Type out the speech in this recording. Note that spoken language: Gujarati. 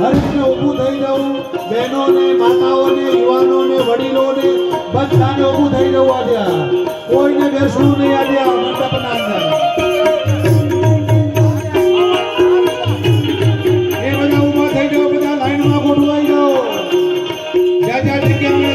હર રીતે ઊભું થઈ જવું બહેનોને, માતાઓને, યુવાનોને, વડીલોને, બધાને ઊભું થઈ જવું આજે કોઈને બેસવું નહીં આજે આ મંડપના અંદર. એ બધા ઊભા થઈ જાઓ, બધા લાઈનમાં ગોઠવાઈ જાઓ. જ્યાં જ્યાં જગ્યા